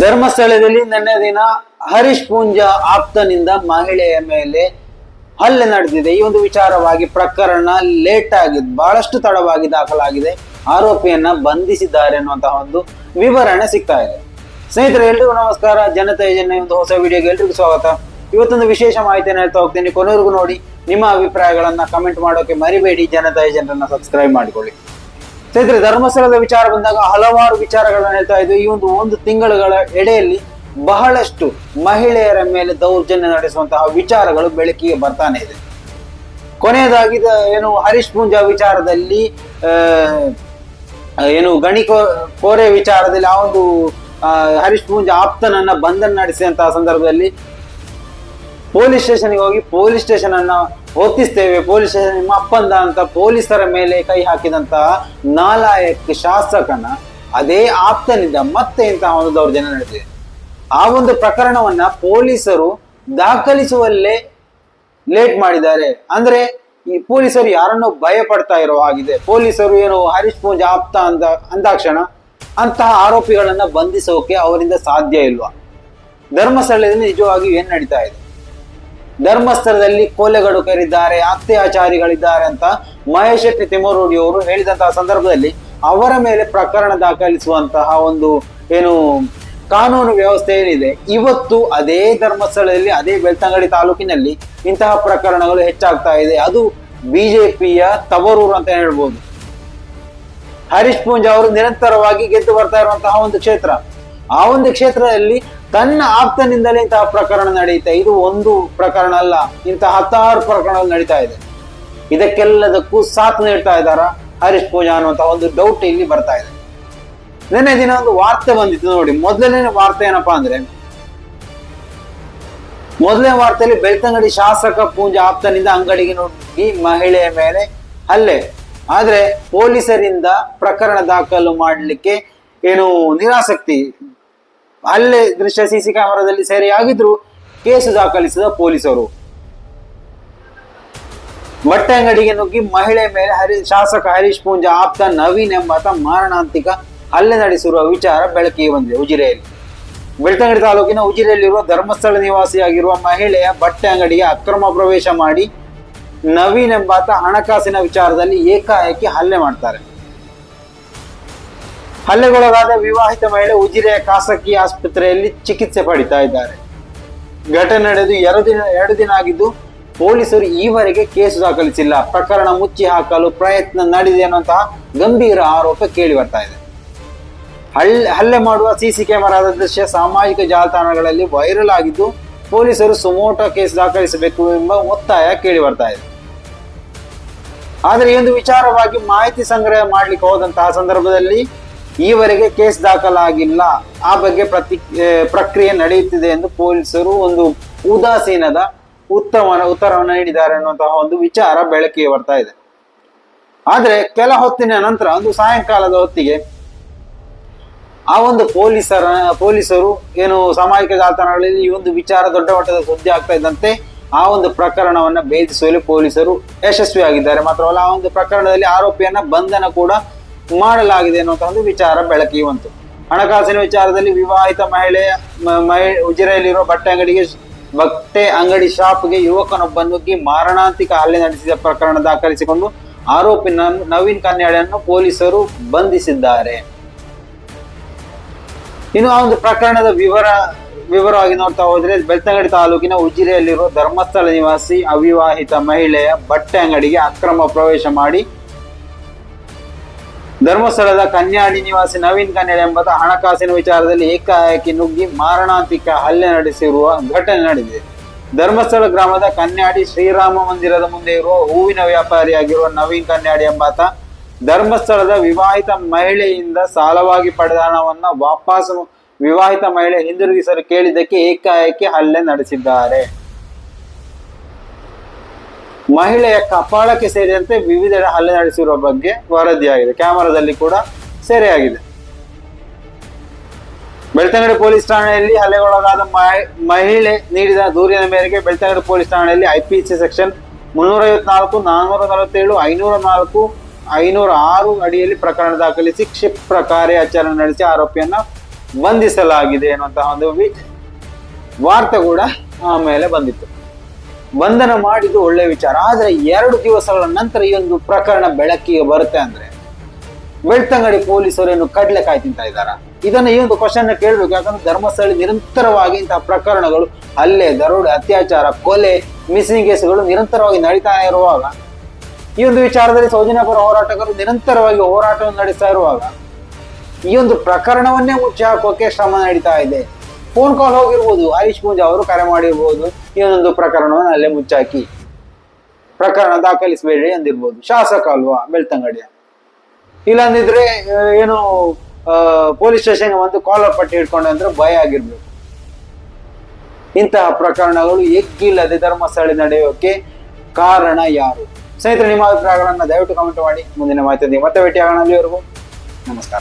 ಧರ್ಮಸ್ಥಳದಲ್ಲಿ ನಿನ್ನೆ ದಿನ ಹರೀಶ್ ಪೂಂಜಾ ಆಪ್ತನಿಂದ ಮಹಿಳೆಯ ಮೇಲೆ ಹಲ್ಲೆ ನಡೆದಿದೆ. ಈ ಒಂದು ವಿಚಾರವಾಗಿ ಪ್ರಕರಣ ಲೇಟ್ ಆಗಿದ್ದು ಬಹಳಷ್ಟು ತಡವಾಗಿ ದಾಖಲಾಗಿದೆ. ಆರೋಪಿಯನ್ನ ಬಂಧಿಸಿದ್ದಾರೆ ಅನ್ನುವಂತಹ ಒಂದು ವಿವರಣೆ ಸಿಗ್ತಾ ಇದೆ. ಸ್ನೇಹಿತರೆ, ಎಲ್ರಿಗೂ ನಮಸ್ಕಾರ. ಜನತಾ ಜನ ಒಂದು ಹೊಸ ವಿಡಿಯೋಗೆ ಎಲ್ರಿಗೂ ಸ್ವಾಗತ. ಇವತ್ತೊಂದು ವಿಶೇಷ ಮಾಹಿತಿಯನ್ನು ಹೇಳ್ತಾ ಹೋಗ್ತೀನಿ. ಕೊನೆವರೆಗೂ ನೋಡಿ, ನಿಮ್ಮ ಅಭಿಪ್ರಾಯಗಳನ್ನ ಕಮೆಂಟ್ ಮಾಡೋಕೆ ಮರಿಬೇಡಿ. ಜನತಾ ಏಜೆಂಟನ್ನ ಸಬ್ಸ್ಕ್ರೈಬ್ ಮಾಡಿಕೊಳ್ಳಿ. ಸ್ನೇಹಿತರೆ, ಧರ್ಮಸ್ಥಳದ ವಿಚಾರ ಬಂದಾಗ ಹಲವಾರು ವಿಚಾರಗಳನ್ನು ಹೇಳ್ತಾ ಇದ್ದು ಈ ಒಂದು ಒಂದು ತಿಂಗಳುಗಳ ಎಡೆಯಲ್ಲಿ ಬಹಳಷ್ಟು ಮಹಿಳೆಯರ ಮೇಲೆ ದೌರ್ಜನ್ಯ ನಡೆಸುವಂತಹ ವಿಚಾರಗಳು ಬೆಳಕಿಗೆ ಬರ್ತಾನೆ ಇದೆ. ಕೊನೆಯದಾಗಿ ಏನು, ಹರೀಶ್ ಪೂಂಜಾ ವಿಚಾರದಲ್ಲಿ ಏನು ಗಣಿ ಕೋರೆ ವಿಚಾರದಲ್ಲಿ ಆ ಒಂದು ಹರೀಶ್ ಪೂಂಜಾ ಆಪ್ತನನ್ನ ಬಂಧನ ನಡೆಸಿದಂತಹ ಸಂದರ್ಭದಲ್ಲಿ ಪೊಲೀಸ್ ಸ್ಟೇಷನ್ಗೆ ಹೋಗಿ ಪೊಲೀಸ್ ಸ್ಟೇಷನ್ ಅನ್ನ ಒತ್ತಿಸ್ತೇವೆ ಪೊಲೀಸ್ ಸ್ಟೇಷನ್ ನಿಮ್ಮ ಅಪ್ಪಂದ ಅಂತ ಪೊಲೀಸರ ಮೇಲೆ ಕೈ ಹಾಕಿದಂತಹ ನಾಲಾಯಕ್ ಶಾಸಕನ ಅದೇ ಆಪ್ತನಿಂದ ಮತ್ತೆ ಇಂತಹ ಒಂದು ದೌರ್ಜನ್ಯ ನಡೆದಿದೆ. ಆ ಒಂದು ಪ್ರಕರಣವನ್ನ ಪೊಲೀಸರು ದಾಖಲಿಸುವಲ್ಲೇ ಲೇಟ್ ಮಾಡಿದ್ದಾರೆ. ಅಂದ್ರೆ ಈ ಪೊಲೀಸರು ಯಾರನ್ನು ಭಯ ಪಡ್ತಾ ಇರೋ ಹಾಗಿದೆ. ಪೊಲೀಸರು ಏನು ಹರೀಶ್ ಪೂಜ ಆಪ್ತ ಅಂತ ಅಂದಾಕ್ಷಣ ಅಂತಹ ಆರೋಪಿಗಳನ್ನ ಬಂಧಿಸೋಕೆ ಅವರಿಂದ ಸಾಧ್ಯ ಇಲ್ವಾ? ಧರ್ಮಸ್ಥಳದಲ್ಲಿ ನಿಜವಾಗಿ ಏನ್ ನಡೀತಾ ಇದೆ? ಧರ್ಮಸ್ಥಳದಲ್ಲಿ ಕೋಲೆಗಡುಕರಿದ್ದಾರೆ ಅತ್ಯಾಚಾರಿಗಳಿದ್ದಾರೆ ಅಂತ ಮಹೇಶ್ ಶೆಟ್ಟಿ ತಿಮ್ಮರೂಡಿ ಅವರು ಹೇಳಿದಂತಹ ಸಂದರ್ಭದಲ್ಲಿ ಅವರ ಮೇಲೆ ಪ್ರಕರಣ ದಾಖಲಿಸುವಂತಹ ಒಂದು ಏನು ಕಾನೂನು ವ್ಯವಸ್ಥೆ ಏನಿದೆ, ಇವತ್ತು ಅದೇ ಧರ್ಮಸ್ಥಳದಲ್ಲಿ, ಅದೇ ಬೆಳ್ತಂಗಡಿ ತಾಲೂಕಿನಲ್ಲಿ ಇಂತಹ ಪ್ರಕರಣಗಳು ಹೆಚ್ಚಾಗ್ತಾ ಇದೆ. ಅದು ಬಿಜೆಪಿಯ ತವರೂರು ಅಂತ ಹೇಳ್ಬೋದು. ಹರೀಶ್ ಪೂಂಜಾ ಅವರು ನಿರಂತರವಾಗಿ ಗೆದ್ದು ಬರ್ತಾ ಇರುವಂತಹ ಒಂದು ಕ್ಷೇತ್ರ. ಆ ಒಂದು ಕ್ಷೇತ್ರದಲ್ಲಿ ತನ್ನ ಆಪ್ತನಿಂದಲೇ ಇಂತಹ ಪ್ರಕರಣ ನಡೆಯುತ್ತೆ ಇದು. ಒಂದು ಪ್ರಕರಣ ಅಲ್ಲ, ಇಂತಹ ಹತ್ತಾರು ಪ್ರಕರಣಗಳು ನಡೀತಾ ಇದೆ. ಇದಕ್ಕೆಲ್ಲದಕ್ಕೂ ಸಾಥ್ ನೀಡ್ತಾ ಇದ್ದಾರ ಹರೀಶ್ ಪೂಜಾ ಅನ್ನುವಂತಹ ಒಂದು ಡೌಟ್ ಇಲ್ಲಿ ಬರ್ತಾ ಇದೆ. ನಿನ್ನೆ ದಿನ ಒಂದು ವಾರ್ತೆ ಬಂದಿತ್ತು ನೋಡಿ, ಮೊದಲನೇ ವಾರ್ತೆ ಏನಪ್ಪಾ ಅಂದ್ರೆ, ಮೊದಲನೇ ವಾರ್ತೆಯಲ್ಲಿ ಬೆಳ್ತಂಗಡಿ ಶಾಸಕ ಪೂಜಾ ಆಪ್ತನಿಂದ ಅಂಗಡಿಗೆ ನೋಡಿ ಮಹಿಳೆಯ ಮೇಲೆ ಹಲ್ಲೆ. ಆದ್ರೆ ಪೊಲೀಸರಿಂದ ಪ್ರಕರಣ ದಾಖಲು ಮಾಡಲಿಕ್ಕೆ ಏನು ನಿರಾಸಕ್ತಿ ಹಲ್ಲೆ ದೃಶ್ಯ ಸಿಸಿ ಕ್ಯಾಮೆರಾದಲ್ಲಿ ಸೆರೆಯಾಗಿದ್ರು ಕೇಸು ದಾಖಲಿಸಿದ ಪೊಲೀಸರು. ಬಟ್ಟೆ ಅಂಗಡಿಗೆ ನುಗ್ಗಿ ಮಹಿಳೆ ಮೇಲೆ ಹರಿ, ಶಾಸಕ ಹರೀಶ್ ಪೂಂಜಾ ಆಪ್ತ ನವೀನ್ ಎಂಬಾತ ಮಾರಣಾಂತಿಕ ಹಲ್ಲೆ ನಡೆಸಿರುವ ವಿಚಾರ ಬೆಳಕಿಗೆ ಬಂದಿದೆ ಉಜಿರೆಯಲ್ಲಿ. ಬೆಳ್ತಂಗಡಿ ತಾಲೂಕಿನ ಉಜಿರೆಯಲ್ಲಿರುವ ಧರ್ಮಸ್ಥಳ ನಿವಾಸಿಯಾಗಿರುವ ಮಹಿಳೆಯ ಬಟ್ಟೆ ಅಂಗಡಿಗೆ ಅಕ್ರಮ ಪ್ರವೇಶ ಮಾಡಿ ನವೀನ್ ಎಂಬಾತ ಹಣಕಾಸಿನ ವಿಚಾರದಲ್ಲಿ ಏಕಾಏಕಿ ಹಲ್ಲೆ ಮಾಡ್ತಾರೆ. ಹಲ್ಲೆಗೊಳಗಾದ ವಿವಾಹಿತ ಮಹಿಳೆ ಉಜಿರೆಯ ಖಾಸಗಿ ಆಸ್ಪತ್ರೆಯಲ್ಲಿ ಚಿಕಿತ್ಸೆ ಪಡಿತಾ ಇದ್ದಾರೆ. ಘಟನೆ ನಡೆದು ಎರಡು ದಿನ ಎರಡು ದಿನ ಆಗಿದ್ದು ಪೊಲೀಸರು ಈವರೆಗೆ ಕೇಸು ದಾಖಲಿಸಿಲ್ಲ. ಪ್ರಕರಣ ಮುಚ್ಚಿ ಹಾಕಲು ಪ್ರಯತ್ನ ನಡೆದಿದೆ ಅನ್ನುವಂತಹ ಗಂಭೀರ ಆರೋಪ ಕೇಳಿ ಬರ್ತಾ ಇದೆ. ಹಲ್ಲೆ ಹಲ್ಲೆ ಮಾಡುವ ಸಿಸಿ ಕ್ಯಾಮೆರಾದ ದೃಶ್ಯ ಸಾಮಾಜಿಕ ಜಾಲತಾಣಗಳಲ್ಲಿ ವೈರಲ್ ಆಗಿದ್ದು ಪೊಲೀಸರು ಸುಮೋಟೋ ಕೇಸ್ ದಾಖಲಿಸಬೇಕು ಎಂಬ ಒತ್ತಾಯ ಕೇಳಿ ಬರ್ತಾ ಇದೆ. ಆದರೆ ಈ ಒಂದು ವಿಚಾರವಾಗಿ ಮಾಹಿತಿ ಸಂಗ್ರಹ ಮಾಡ್ಲಿಕ್ಕೆ ಹೋದಂತಹ ಸಂದರ್ಭದಲ್ಲಿ ಈವರೆಗೆ ಕೇಸ್ ದಾಖಲಾಗಿಲ್ಲ. ಆ ಬಗ್ಗೆ ಪ್ರತಿ ಪ್ರಕ್ರಿಯೆ ನಡೆಯುತ್ತಿದೆ ಎಂದು ಪೊಲೀಸರು ಒಂದು ಉದಾಸೀನದ ಉತ್ತಮ, ಉತ್ತರವನ್ನು ನೀಡಿದ್ದಾರೆ ಅನ್ನುವಂತಹ ಒಂದು ವಿಚಾರ ಬೆಳಕಿಗೆ ಬರ್ತಾ ಇದೆ. ಆದ್ರೆ ಕೆಲ ಹೊತ್ತಿನ ನಂತರ, ಒಂದು ಸಾಯಂಕಾಲದ ಹೊತ್ತಿಗೆ ಆ ಒಂದು ಪೊಲೀಸರ, ಪೊಲೀಸರು ಏನು ಸಾಮಾಜಿಕ ಜಾಲತಾಣಗಳಲ್ಲಿ ಈ ಒಂದು ವಿಚಾರ ದೊಡ್ಡ ಮಟ್ಟದ ಸುದ್ದಿ ಆಗ್ತಾ ಇದ್ದಂತೆ, ಆ ಒಂದು ಪ್ರಕರಣವನ್ನ ಭೇದಿಸುವಲ್ಲಿ ಪೊಲೀಸರು ಯಶಸ್ವಿಯಾಗಿದ್ದಾರೆ. ಮಾತ್ರವಲ್ಲ, ಆ ಒಂದು ಪ್ರಕರಣದಲ್ಲಿ ಆರೋಪಿಯನ್ನ ಬಂಧನ ಕೂಡ ಮಾಡಲಾಗಿದೆ ಅನ್ನುವಂತಹ ಒಂದು ವಿಚಾರ ಬೆಳಕಿಗೆ ಬಂತು. ಹಣಕಾಸಿನ ವಿಚಾರದಲ್ಲಿ ವಿವಾಹಿತ ಮಹಿಳೆಯ ಮಹಿ, ಉಜಿರೆಯಲ್ಲಿರುವ ಬಟ್ಟೆ ಅಂಗಡಿಗೆ ಬಟ್ಟೆ ಅಂಗಡಿ ಶಾಪ್ಗೆ ಯುವಕನೊಬ್ಬ ನುಗ್ಗಿ ಮಾರಣಾಂತಿಕ ಹಲ್ಲೆ ನಡೆಸಿದ ಪ್ರಕರಣ ದಾಖಲಿಸಿಕೊಂಡು ಆರೋಪಿ ನವೀನ್ ಕನ್ಯಾಡಿಯನ್ನು ಪೊಲೀಸರು ಬಂಧಿಸಿದ್ದಾರೆ. ಇನ್ನು ಆ ಒಂದು ಪ್ರಕರಣದ ವಿವರ, ವಿವರವಾಗಿ ನೋಡ್ತಾ ಹೋದ್ರೆ ಬೆಳ್ತಂಗಡಿ ತಾಲೂಕಿನ ಉಜಿರೆಯಲ್ಲಿರುವ ಧರ್ಮಸ್ಥಳ ನಿವಾಸಿ ಅವಿವಾಹಿತ ಮಹಿಳೆಯ ಬಟ್ಟೆ ಅಂಗಡಿಗೆ ಅಕ್ರಮ ಪ್ರವೇಶ ಮಾಡಿ ಧರ್ಮಸ್ಥಳದ ಕನ್ಯಾಡಿ ನಿವಾಸಿ ನವೀನ್ ಕನ್ಯಾಡಿ ಎಂಬಾತ ಹಣಕಾಸಿನ ವಿಚಾರದಲ್ಲಿ ಏಕಾಏಕಿ ನುಗ್ಗಿ ಮಾರಣಾಂತಿಕ ಹಲ್ಲೆ ನಡೆಸಿರುವ ಘಟನೆ ನಡೆದಿದೆ. ಧರ್ಮಸ್ಥಳ ಗ್ರಾಮದ ಕನ್ಯಾಡಿ ಶ್ರೀರಾಮ ಮಂದಿರದ ಮುಂದೆ ಇರುವ ಹೂವಿನ ವ್ಯಾಪಾರಿಯಾಗಿರುವ ನವೀನ್ ಕನ್ಯಾಡಿ ಎಂಬಾತ ಧರ್ಮಸ್ಥಳದ ವಿವಾಹಿತ ಮಹಿಳೆಯಿಂದ ಸಾಲವಾಗಿ ಪಡೆದ ಹಣವನ್ನು ವಾಪಸ್ ವಿವಾಹಿತ ಮಹಿಳೆ ಹಿಂದಿರುಗಿಸಲು ಕೇಳಿದ್ದಕ್ಕೆ ಏಕಾಏಕಿ ಹಲ್ಲೆ ನಡೆಸಿದ್ದಾರೆ. ಮಹಿಳೆಯ ಕಪಾಳಕ್ಕೆ ಸೇರಿದಂತೆ ವಿವಿಧೆಡೆ ಹಲ್ಲೆ ನಡೆಸಿರುವ ಬಗ್ಗೆ ವರದಿಯಾಗಿದೆ ಕ್ಯಾಮೆರಾದಲ್ಲಿ ಕೂಡ ಸೆರೆಯಾಗಿದೆ. ಬೆಳ್ತಂಗಡಿ ಪೊಲೀಸ್ ಠಾಣೆಯಲ್ಲಿ ಹಲ್ಲೆಗೊಳಗಾದ ಮಹಿ- ಮಹಿಳೆ ನೀಡಿದ ದೂರಿನ ಮೇರೆಗೆ ಬೆಳ್ತಂಗಡಿ ಪೊಲೀಸ್ ಠಾಣೆಯಲ್ಲಿ ಐಪಿಸಿ ಸೆಕ್ಷನ್ ಮುನ್ನೂರ ಐವತ್ನಾಲ್ಕು ನಾನ್ನೂರ ನಲವತ್ತೇಳು ಐನೂರ ನಾಲ್ಕು ಐನೂರ ಆರು ಅಡಿಯಲ್ಲಿ ಪ್ರಕರಣ ದಾಖಲಿಸಿ ಕ್ಷಿಪ್ರ ಕಾರ್ಯಾಚರಣೆ ನಡೆಸಿ ಆರೋಪಿಯನ್ನ ಬಂಧಿಸಲಾಗಿದೆ ಅನ್ನುವಂತಹ ಒಂದು ವಾರ್ತೆ ಕೂಡ ಆಮೇಲೆ ಬಂದಿತ್ತು. ಬಂಧನ ಮಾಡಿದ್ದು ಒಳ್ಳೆ ವಿಚಾರ. ಆದರೆ ಎರಡು ದಿವಸಗಳ ನಂತರ ಈ ಒಂದು ಪ್ರಕರಣ ಬೆಳಕಿಗೆ ಬರುತ್ತೆ ಅಂದ್ರೆ ಬೆಳ್ತಂಗಡಿ ಪೊಲೀಸರು ಏನು ಕಡ್ಲೆಕಾಯಿ ತಿಂತಾ ಇದ್ದಾರ? ಇದನ್ನ ಈ ಒಂದು ಕ್ವಶನ್ ಕೇಳಬೇಕು. ಯಾಕಂದ್ರೆ ಧರ್ಮಸ್ಥಳ ನಿರಂತರವಾಗಿ ಇಂತಹ ಪ್ರಕರಣಗಳು ಅಲ್ಲೇ ದರೋಡೆ, ಅತ್ಯಾಚಾರ, ಕೊಲೆ ಮಿಸ್ಸಿಂಗ್ ಕೇಸ್ಗಳು ನಿರಂತರವಾಗಿ ನಡೀತಾ ಇರುವಾಗ, ಈ ಒಂದು ವಿಚಾರದಲ್ಲಿ ಸೌಜನ್ಯಪುರ ಹೋರಾಟಗಾರರು ನಿರಂತರವಾಗಿ ಹೋರಾಟವನ್ನು ನಡೆಸ್ತಾ ಇರುವಾಗ, ಈ ಒಂದು ಪ್ರಕರಣವನ್ನೇ ಮುಚ್ಚಿ ಹಾಕೋಕೆ ಶ್ರಮ ನಡೀತಾ ಇದೆ. ಫೋನ್ ಕಾಲ್ ಹೋಗಿರ್ಬೋದು. ಹರೀಶ್ ಪೂಂಜಾ ಅವರು ಕರೆ ಮಾಡಿರ್ಬೋದು. ಒಂದು ಪ್ರಕರಣವನ್ನು ಅಲ್ಲೇ ಮುಚ್ಚಾಕಿ. ಪ್ರಕರಣ ದಾಖಲಿಸಬೇಡಿ ಅಂದಿರ್ಬೋದು. ಶಾಸಕ ಅಲ್ವಾ? ಬೆಳ್ತಂಗಡಿಯ. ಇಲ್ಲಂದಿದ್ರೆ ಏನು ಪೊಲೀಸ್ ಸ್ಟೇಷನ್ಗೆ ಬಂದು ಕಾಲರ್ ಪಟ್ಟಿ ಹಿಡ್ಕೊಂಡು ಅಂದ್ರೆ ಭಯ ಆಗಿರ್ಬೇಕು. ಇಂತಹ ಪ್ರಕರಣಗಳು ಎಗ್ಗಿಲ್ಲದೆ ಧರ್ಮಸ್ಥಳ ನಡೆಯೋಕೆ ಕಾರಣ ಯಾರು? ಸ್ನೇಹಿತರೆ, ನಿಮ್ಮ ಅಭಿಪ್ರಾಯಗಳನ್ನು ದಯವಿಟ್ಟು ಕಮೆಂಟ್ ಮಾಡಿ. ಮುಂದಿನ ಮಾಹಿತಿ ಮತ್ತೆ ಭೇಟಿ ಆಗೋಣ ಅಲ್ಲಿವರೆಗೂ ನಮಸ್ಕಾರ.